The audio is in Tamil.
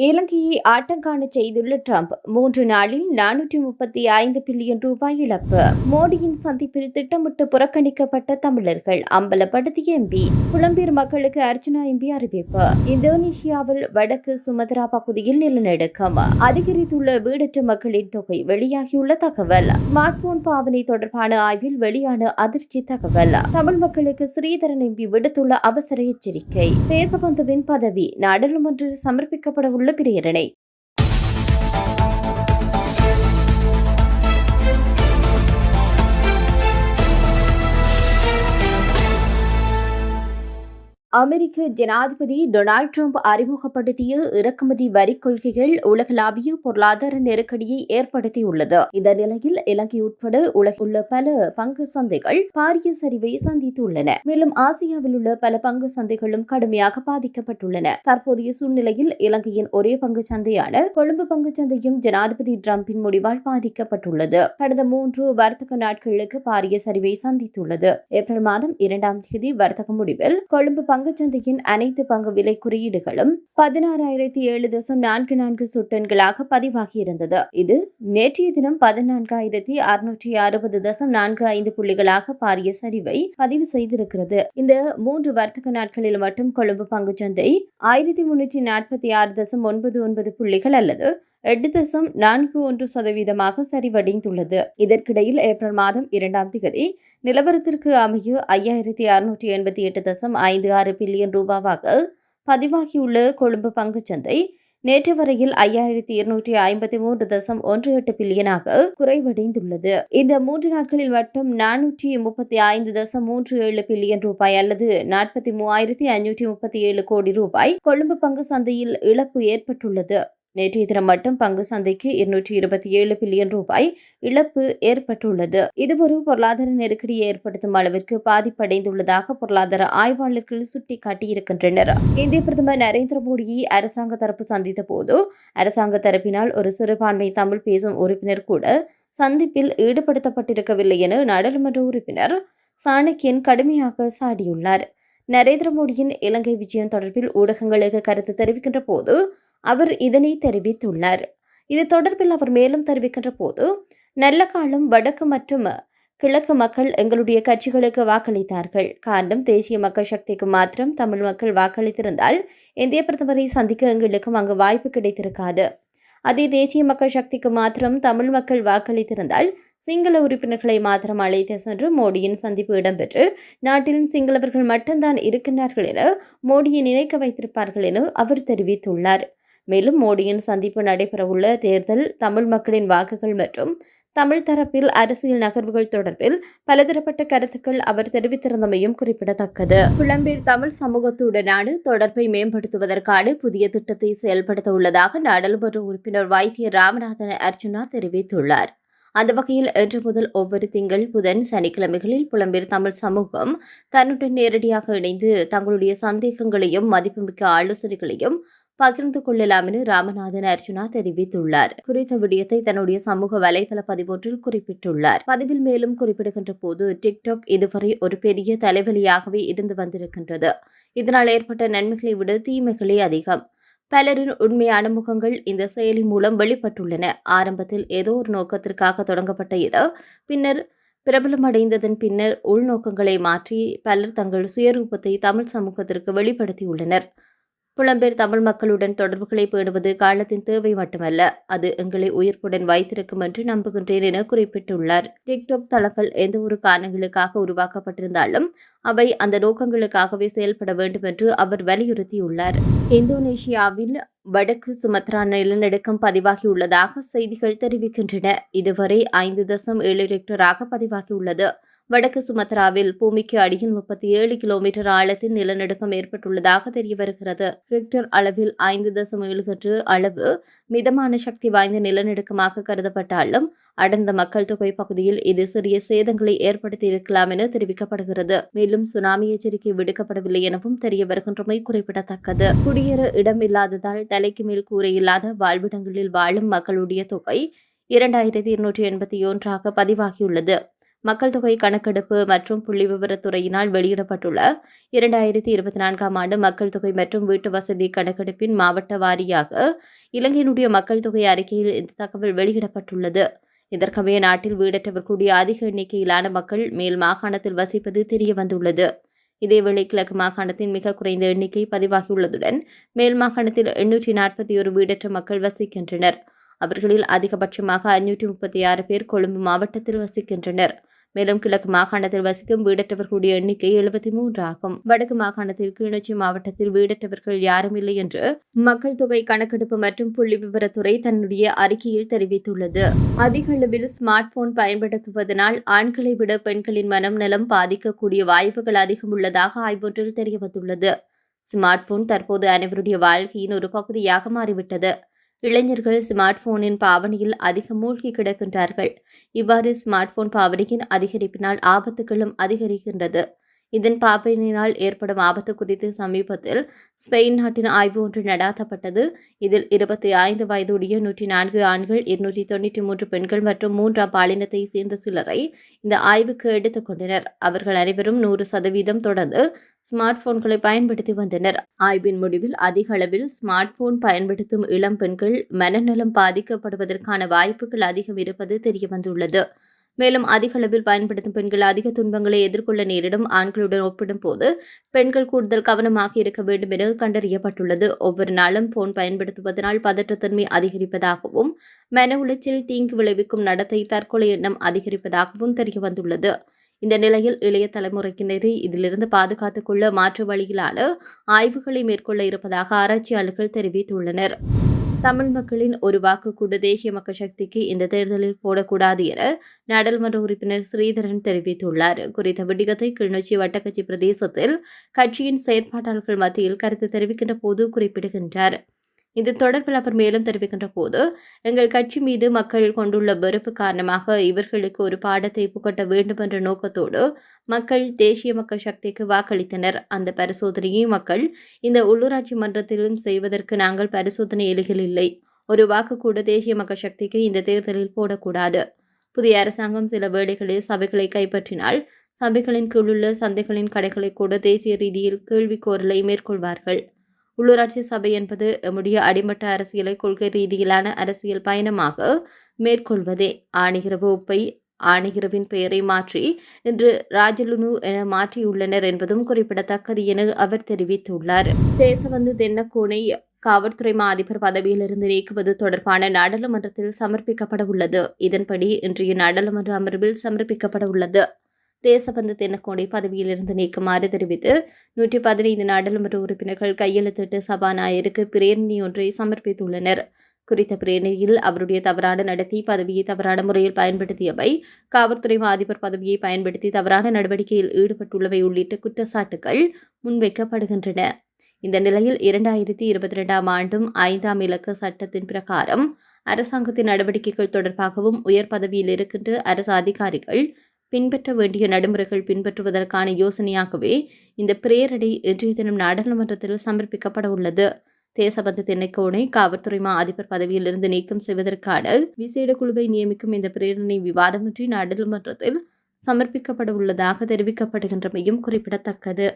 இலங்கையை ஆட்டங்காண செய்துள்ள ட்ரம்ப் மூன்று நாளில் நானூற்றி முப்பத்தி ஐந்து பில்லியன் ரூபாய் இழப்பு. மோடியின் சந்திப்பில் திட்டமிட்டு புறக்கணிக்கப்பட்ட தமிழர்கள் அம்பலப்படுத்திய எம்பி புலம்பெயர் மக்களுக்கு அர்ஜுனா எம்பி அறிவிப்பு. இந்தோனேஷியாவில் வடக்கு சுமத்ரா பகுதியில் நிலநடுக்கம். அதிகரித்துள்ள வீடற்ற மக்களின் தொகை வெளியாகியுள்ள தகவல். ஸ்மார்ட் போன் பாவனை தொடர்பான ஆய்வில் வெளியான அதிர்ச்சி தகவல். தமிழ் மக்களுக்கு ஸ்ரீதரன் எம்பி விடுத்துள்ள அவசர எச்சரிக்கை. தேசபந்துவின் பதவி நாடாளுமன்றில் சமர்ப்பிக்கப்பட உள்ள பிரேரணை அமெரிக்க ஜனாதிபதி டொனால்ட் ட்ரம்ப் அறிமுகப்படுத்திய இறக்குமதி வரி கொள்கைகள் உலகளாவிய பொருளாதார நெருக்கடியை ஏற்படுத்தியுள்ளது. இந்த நிலையில் இலங்கை உட்பட உலகிலுள்ள பல பங்கு சந்தைகள் பாரிய சரிவை சந்தித்துள்ளன. மேலும் ஆசியாவில் உள்ள பல பங்கு சந்தைகளும் கடுமையாக பாதிக்கப்பட்டுள்ளன. தற்போதைய சூழ்நிலையில் இலங்கையின் ஒரே பங்கு சந்தையான கொழும்பு பங்கு சந்தையும் ஜனாதிபதி டிரம்பின் முடிவால் பாதிக்கப்பட்டுள்ளது. கடந்த மூன்று வர்த்தக நாட்களுக்கு பாரிய சரிவை சந்தித்துள்ளது. ஏப்ரல் மாதம் இரண்டாம் தேதி வர்த்தக முடிவில் கொழும்பு பங்குச்சந்தையின் அனைத்து பங்கு விலை குறியீடுகளும் பதினாறாயிரத்தி ஏழு தசம் நான்கு நான்கு சுட்டன்களாக பதிவாகியிருந்தது. இது நேற்றைய தினம் பதினான்காயிரத்தி அறுநூற்றி அறுபது தசம் நான்கு ஐந்து புள்ளிகளாக பாரிய சரிவை பதிவு செய்திருக்கிறது. இந்த மூன்று வர்த்தக நாட்களில் மட்டும் கொழும்பு பங்குச்சந்தை ஆயிரத்தி முன்னூற்றி நாற்பத்தி ஆறு தசம் ஒன்பது ஒன்பது புள்ளிகள் அல்லது எட்டு தசம் நான்கு ஒன்று சதவீதமாக சரிவடைந்துள்ளது. இதற்கிடையில் ஏப்ரல் மாதம் இரண்டாம் தேதி நிலவரத்திற்கு அமைய ஐயாயிரத்தி அறுநூற்றி எண்பத்தி எட்டு தசம் ஐந்து ஆறு பில்லியன் ரூபாவாக பதிவாகியுள்ள கொழும்பு பங்குச்சந்தை நேற்று வரையில் ஐயாயிரத்தி இருநூற்றி ஐம்பத்தி மூன்று தசம் ஒன்று எட்டு பில்லியனாக குறைவடைந்துள்ளது. இந்த மூன்று நாட்களில் மட்டும் நானூற்றி முப்பத்தி ஐந்து தசம் மூன்று ஏழு பில்லியன் ரூபாய் அல்லது நாற்பத்தி மூவாயிரத்தி ஐநூற்றி முப்பத்தி ஏழு கோடி ரூபாய் கொழும்பு பங்கு சந்தையில் இழப்பு ஏற்பட்டுள்ளது. நேற்றைய தினம் மட்டும் பங்கு சந்தைக்கு இருநூற்றி இருபத்தி ஏழு பில்லியன் ரூபாய் இழப்பு ஏற்பட்டுள்ளது. இது ஒரு பொருளாதார நெருக்கடியை ஏற்படுத்தும் அளவிற்கு பாதிப்படைந்துள்ளதாக பொருளாதார ஆய்வாளர்கள் சுட்டிக்காட்டியிருக்கின்றனர். இந்திய பிரதமர் நரேந்திர மோடியை அரசாங்க தரப்பு சந்தித்த போது அரசாங்க தரப்பினால் ஒரு சிறுபான்மை தமிழ் பேசும் உறுப்பினர் கூட சந்திப்பில் ஈடுபடுத்தப்பட்டிருக்கவில்லை என நாடாளுமன்ற உறுப்பினர் சாணக்கியன் கடுமையாக சாடியுள்ளார். நரேந்திர மோடியின் இலங்கை விஜயம் தொடர்பில் ஊடகங்களுக்கு கருத்து தெரிவிக்கின்ற போது அவர் இதனை தெரிவித்துள்ளார். இது தொடர்பில் அவர் மேலும் தெரிவிக்கின்ற போது நல்ல காலம் வடக்கு மற்றும் கிழக்கு மக்கள் எங்களுடைய கட்சிகளுக்கு வாக்களித்தார்கள். காரணம் தேசிய மக்கள் சக்திக்கு மாத்திரம் தமிழ் மக்கள் வாக்களித்திருந்தால் இந்திய பிரதமரை சந்திக்க எங்களுக்கும் அங்கு வாய்ப்பு கிடைத்திருக்காது. அதே தேசிய மக்கள் சக்திக்கு மாத்திரம் தமிழ் மக்கள் வாக்களித்திருந்தால் சிங்கள உறுப்பினர்களை மாத்திரம் அழைத்து சென்று மோடியின் சந்திப்பு இடம்பெற்று நாட்டில் சிங்களவர்கள் மட்டும்தான் இருக்கின்றார்கள் என மோடியை நினைக்க வைத்திருப்பார்கள் என அவர் தெரிவித்துள்ளார். மேலும் மோடியின் சந்திப்பு நடைபெறவுள்ள தேர்தல் தமிழ் மக்களின் வாக்குகள் மற்றும் தமிழ் தரப்பில் அரசியல் நகர்வுகள் தொடர்பில் பலதரப்பட்ட கருத்துக்கள் அவர் தெரிவித்திருந்தமையும் குறிப்பிடத்தக்கது. புலம்பெயர் தமிழ் சமூகத்துடனான தொடர்பை மேம்படுத்துவதற்கான புதிய திட்டத்தை செயல்படுத்த உள்ளதாக நாடாளுமன்ற உறுப்பினர் வைத்திய ராமநாதன் அர்ஜுனா தெரிவித்துள்ளார். அந்த வகையில் இன்று முதல் ஒவ்வொரு திங்கள் புதன் சனிக்கிழமைகளில் புலம்பெயர் தமிழ் சமூகம் தன்னுடன் நேரடியாக இணைந்து தங்களுடைய சந்தேகங்களையும் மதிப்புமிக்க ஆலோசனைகளையும் பகிர்ந்து கொள்ளலாம் என ராமநாதன் அர்ஜுனா தெரிவித்துள்ளார். குறித்த விடயத்தை தன்னுடைய சமூக வலைதள பதிவொன்றில் குறிப்பிட்டுள்ளார். பதிவில் மேலும் குறிப்பிடுகின்ற போது டிக்டாக் இதுவரை ஒரு பெரிய தலைவலியாகவே இருந்து வந்திருக்கின்றது. இதனால் ஏற்பட்ட நன்மைகளை விட தீமைகளே அதிகம். பலரின் உண்மையான முகங்கள் இந்த செயலி மூலம் வெளிப்பட்டுள்ளன. ஆரம்பத்தில் ஏதோ ஒரு நோக்கத்திற்காக தொடங்கப்பட்ட இது பின்னர் பிரபலமடைந்ததன் பின்னர் உள்நோக்கங்களை மாற்றி பலர் தங்கள் சுயரூபத்தை தமிழ் சமூகத்திற்கு வெளிப்படுத்தியுள்ளனர். புலம்பெயர் தமிழ் மக்களுடன் தொடர்புகளை பேணுவது காலத்தின் தேவை மட்டுமல்ல அது எங்களை உயிர்ப்புடன் வைத்திருக்கும் என்று நம்புகின்றேன் என குறிப்பிட்டுள்ளார். டிக்டாக் தளங்கள் எந்த ஒரு காரணங்களுக்காக உருவாக்கப்பட்டிருந்தாலும் அவை அந்த நோக்கங்களுக்காகவே செயல்பட வேண்டும் என்று அவர் வலியுறுத்தியுள்ளார். இந்தோனேஷியாவில் வடக்கு சுமத்ரா நிலநடுக்கம் பதிவாகியுள்ளதாக செய்திகள் தெரிவிக்கின்றன. இதுவரை ஐந்து தசம் ஏழு ரெக்டராக பதிவாகியுள்ளது. வடக்கு சுமத்ராவில் பூமிக்கு அடியில் முப்பத்தி ஏழு கிலோமீட்டர் ஆழத்தில் நிலநடுக்கம் ஏற்பட்டுள்ளதாக தெரிய வருகிறது. ரிக்டர் அளவில் ஐந்து தசம் ஏழு அளவு மிதமான சக்தி வாய்ந்த நிலநடுக்கமாக கருதப்பட்டாலும் அடர்ந்த மக்கள் தொகை பகுதியில் இது சிறிய சேதங்களை ஏற்படுத்தியிருக்கலாம் என தெரிவிக்கப்படுகிறது. மேலும் சுனாமி எச்சரிக்கை விடுக்கப்படவில்லை எனவும் தெரிய வருகின்றமை குறிப்பிடத்தக்கது. குடியேற இடமில்லாததால் தலைக்கு மேல் கூரையில்லாத வாழ்விடங்களில் வாழும் மக்களுடைய தொகை இரண்டாயிரத்தி இருநூற்றி எண்பத்தி ஒன்றாக பதிவாகியுள்ளது. மக்கள் தொகை கணக்கெடுப்பு மற்றும் புள்ளிவிவரத்துறையினால் வெளியிடப்பட்டுள்ள இரண்டாயிரத்தி இருபத்தி நான்காம் ஆண்டு மக்கள் தொகை மற்றும் வீட்டு வசதி கணக்கெடுப்பின் மாவட்ட வாரியாக இலங்கையினுடைய மக்கள் தொகை அறிக்கையில் இந்த தகவல் வெளியிடப்பட்டுள்ளது. இதற்கமைய நாட்டில் வீடற்றவர்களுடைய அதிக எண்ணிக்கையிலான மக்கள் மேல் மாகாணத்தில் வசிப்பது தெரிய வந்துள்ளது இதேவேளை கிழக்கு மாகாணத்தின் மிக குறைந்த எண்ணிக்கை பதிவாகியுள்ளதுடன் மேல் மாகாணத்தில் எண்ணூற்றி நாற்பத்தி ஒரு வீடற்ற மக்கள் வசிக்கின்றனர். அவர்களில் அதிகபட்சமாக ஐநூற்றி முப்பத்தி ஆறு பேர் கொழும்பு மாவட்டத்தில் வசிக்கின்றனர். மேலும் கிழக்கு மாகாணத்தில் வசிக்கும் வீடற்றவர்களுடைய எண்ணிக்கை எழுபத்தி மூன்று ஆகும். வடக்கு மாகாணத்தில் கிளிநொச்சி மாவட்டத்தில் வீடற்றவர்கள் யாரும் இல்லை என்று மக்கள் தொகை கணக்கெடுப்பு மற்றும் புள்ளி விவரத்துறை தன்னுடைய அறிக்கையில் தெரிவித்துள்ளது. அதிக அளவில் ஸ்மார்ட் போன் பயன்படுத்துவதனால் ஆண்களை விட பெண்களின் மனம் நலம் பாதிக்கக்கூடிய வாய்ப்புகள் அதிகம் உள்ளதாக ஆய்வொன்றில் தெரியவந்துள்ளது. ஸ்மார்ட் போன் தற்போது அனைவருடைய வாழ்க்கையின் ஒரு பகுதியாக மாறிவிட்டது. இளைஞர்கள் ஸ்மார்ட் போனின் பாவனையில் அதிக மூழ்கி கிடக்கின்றார்கள். இவ்வாறு ஸ்மார்ட் போன் பாவனையின் அதிகரிப்பினால் ஆபத்துகளும் அதிகரிக்கின்றது. இதன் பாப்பினால் ஏற்படும் ஆபத்து குறித்து சமீபத்தில் ஸ்பெயின் நாட்டின் ஆய்வு ஒன்று நடாத்தப்பட்டது. இதில் இருபத்தி ஐந்து வயதுடைய நூற்றி நான்கு ஆண்கள் இருநூற்றி தொண்ணூற்றி மூன்று பெண்கள் மற்றும் மூன்றாம் பாலினத்தை சேர்ந்த சிலரை இந்த ஆய்வுக்கு எடுத்துக் கொண்டனர். அவர்கள் அனைவரும் நூறு சதவீதம் தொடர்ந்து ஸ்மார்ட் போன்களை பயன்படுத்தி வந்தனர். ஆய்வின் முடிவில் அதிக அளவில் ஸ்மார்ட் போன் பயன்படுத்தும் இளம் பெண்கள் மனநலம் பாதிக்கப்படுவதற்கான வாய்ப்புகள் அதிகம் இருப்பது தெரியவந்துள்ளது. மேலும் அதிக அளவில் பயன்படுத்தும் பெண்கள் அதிக துன்பங்களை எதிர்கொள்ள நேரிடும் ஆண்களுடன் ஒப்பிடும் போது பெண்கள் கூடுதல் கவனமாக இருக்க வேண்டும் என கண்டறியப்பட்டுள்ளது. ஒவ்வொரு நாளும் போன் பயன்படுத்துவதனால் பதற்றத்தன்மை அதிகரிப்பதாகவும் மன உளைச்சல் தீங்கு விளைவிக்கும் நடத்தை தற்கொலை எண்ணம் அதிகரிப்பதாகவும் தெரியவந்துள்ளது இந்த நிலையில் இளைய தலைமுறையினரை இதிலிருந்து பாதுகாத்துக் கொள்ள மாற்று வழியிலான ஆய்வுகளை மேற்கொள்ள இருப்பதாக ஆராய்ச்சியாளர்கள் தெரிவித்துள்ளனர். தமிழ் மக்களின் ஒரு வாக்கு கூட தேசிய மக்கள் சக்திக்கு இந்த தேர்தலில் போடக்கூடாது என நாடாளுமன்ற உறுப்பினர் ஸ்ரீதரன் தெரிவித்துள்ளார். குறித்த விடிகத்தை கிளிநொச்சி வட்டக்கட்சி பிரதேசத்தில் கட்சியின் செயற்பாட்டாளர்கள் மத்தியில் கருத்து தெரிவிக்கின்ற போது குறிப்பிடுகின்றார். இது தொடர்பில் அவர் மேலும் தெரிவிக்கின்ற போது எங்கள் கட்சி மீது மக்கள் கொண்டுள்ள வெறுப்பு காரணமாக இவர்களுக்கு ஒரு பாடத்தை புகட்ட வேண்டும் என்ற நோக்கத்தோடு மக்கள் தேசிய மக்கள் சக்திக்கு வாக்களித்தனர். அந்த பரிசோதனையை மக்கள் இந்த உள்ளூராட்சி மன்றத்திலும் செய்வதற்கு நாங்கள் பரிசோதனை எலிகள் இல்லை. ஒரு வாக்கு கூட தேசிய மக்கள் சக்திக்கு இந்த தேர்தலில் போடக்கூடாது. புதிய அரசாங்கம் சில வேளைகளில் சபைகளை கைப்பற்றினால் சபைகளின் கீழுள்ள சந்தைகளின் கடைகளை கூட தேசிய ரீதியில் கேள்வி கோரலை மேற்கொள்வார்கள். உள்ளூராட்சி சபை என்பது எம்முடைய அடிமட்ட அரசியலை கொள்கை ரீதியிலான அரசியல் பயணமாக மேற்கொள்வதே. ஆணிகிரவு உப்பை ஆணிகிரவின் பெயரை மாற்றி இன்று ராஜலுனு என மாற்றியுள்ளனர் என்பதும் குறிப்பிடத்தக்கது என அவர் தெரிவித்துள்ளார். தேசவந்து தென்னக்கோனை காவல்துறை மா அதிபர் பதவியிலிருந்து நீக்குவது தொடர்பான நாடாளுமன்றத்தில் சமர்ப்பிக்கப்பட உள்ளது இதன்படி இன்றைய நாடாளுமன்ற அமர்வில் சமர்ப்பிக்கப்பட உள்ளது தேசபந்து தென்னக்கோடை பதவியிலிருந்து நீக்குமாறு தெரிவித்து நூற்றி பதினைந்து நாடாளுமன்ற உறுப்பினர்கள் கையெழுத்திட்டு சபாநாயகருக்கு பிரேரணி ஒன்றை சமர்ப்பித்துள்ளனர். குறித்த பிரேரணையில் அவருடைய தவறான நடத்தி பதவியை தவறான முறையில் பயன்படுத்தியவை காவல்துறை அதிபர் பதவியை பயன்படுத்தி தவறான நடவடிக்கையில் ஈடுபட்டுள்ளவை உள்ளிட்ட குற்றச்சாட்டுகள் முன்வைக்கப்படுகின்றன. இந்த நிலையில் இரண்டாயிரத்தி இருபத்தி ரெண்டாம் ஆண்டும் ஐந்தாம் இலக்க சட்டத்தின் பிரகாரம் அரசாங்கத்தின் நடவடிக்கைகள் தொடர்பாகவும் உயர் பதவியில் இருக்கின்ற அரசு அதிகாரிகள் பின்பற்ற வேண்டிய நடைமுறைகள் பின்பற்றுவதற்கான யோசனையாகவே இந்த பிரேரணை இன்றைய தினம் நாடாளுமன்றத்தில் சமர்ப்பிக்கப்பட உள்ளது. தேசபந்து தென்னைக்கோனை காவல்துறை மா அதிபர் பதவியிலிருந்து நீக்கம் செய்வதற்கான விசேட குழுவை நியமிக்கும் இந்த பிரேரணை விவாதமின்றி நாடாளுமன்றத்தில் சமர்ப்பிக்கப்பட உள்ளதாக தெரிவிக்கப்படுகின்றமையும் குறிப்பிடத்தக்கது.